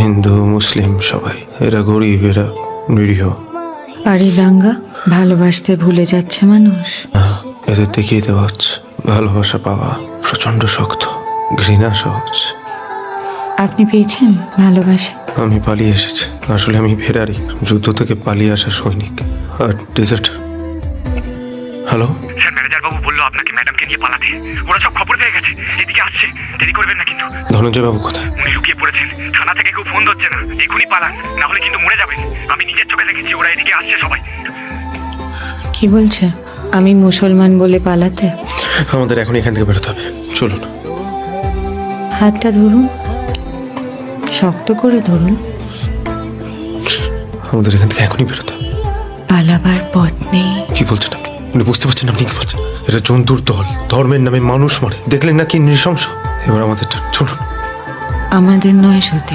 হিন্দু মুসলিম সবাই। এরা গরিব এরা নিরীহ। আর এই দাঙ্গা ভালোবাসতে ভুলে যাচ্ছে মানুষ। আহ, এদের দেখিয়ে দেওয়া হচ্ছে। ভালোবাসা পাওয়া প্রচণ্ড শক্ত ঘৃণা সহজ। আপনি পেয়েছেন ভালোবাসা? আমি পালিয়ে এসেছি। আসলে আমি ফেরারি যুদ্ধ থেকে পালিয়ে আসা সৈনিক। আর ডেজার্ট? হ্যালো? স্যার ম্যানেজার বাবু বলল আপনাকে ম্যাডামকে নিয়ে পালাতে। ওরা সব খবর পেয়ে গেছে। এদিকে আসছে। দেরি করবেন না কিন্তু। ধনঞ্জয় বাবু কোথায়? উনি লুকিয়ে পড়েছেন। থানা থেকে কেউ ফোন ধরছে না। এখনই পালান না হলে কিন্তু মরে যাবেন। আমি নিজের চোখে দেখেছি ওরা এদিকে আসছে সবাই। কি বলছে? আমি মুসলমান বলে পালাতে? আমাদের এখন এখান থেকে বেরোতে হবে। চলুন। হাতটা ধরুন। শক্ত করে ধরুন। আমাদের এখান থেকে এখনই বেরোতে হবে। পালাবার পথ নেই। কি বলছেন আপনি? আপনি বুঝতে পারছেন আপনি কি বলছেন? এটা জন্তুর দল। ধর্মের নামে মানুষ মারে। দেখলেন না কি নৃশংস? এবার আমাদের চলুন। আমাদের নয় সতী।